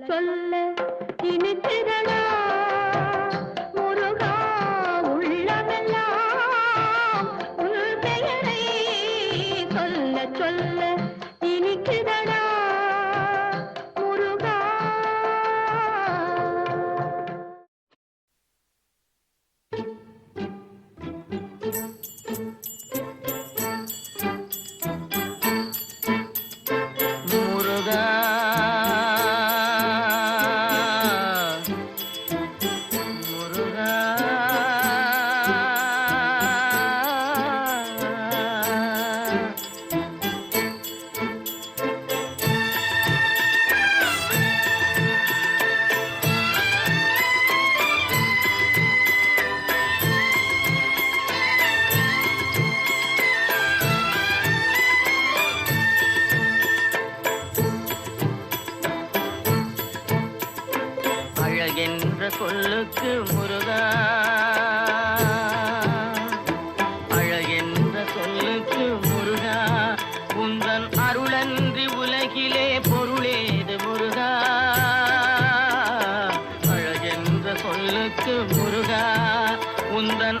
சொல்ல இனித்திர சொல்லுக்கு முருகா. அழகென்ற சொல்லுக்கு முருகா. உந்தன் அருளன்றி பொருளேது முருகா. அழகென்ற சொல்லுக்கு முருகா. உந்தன்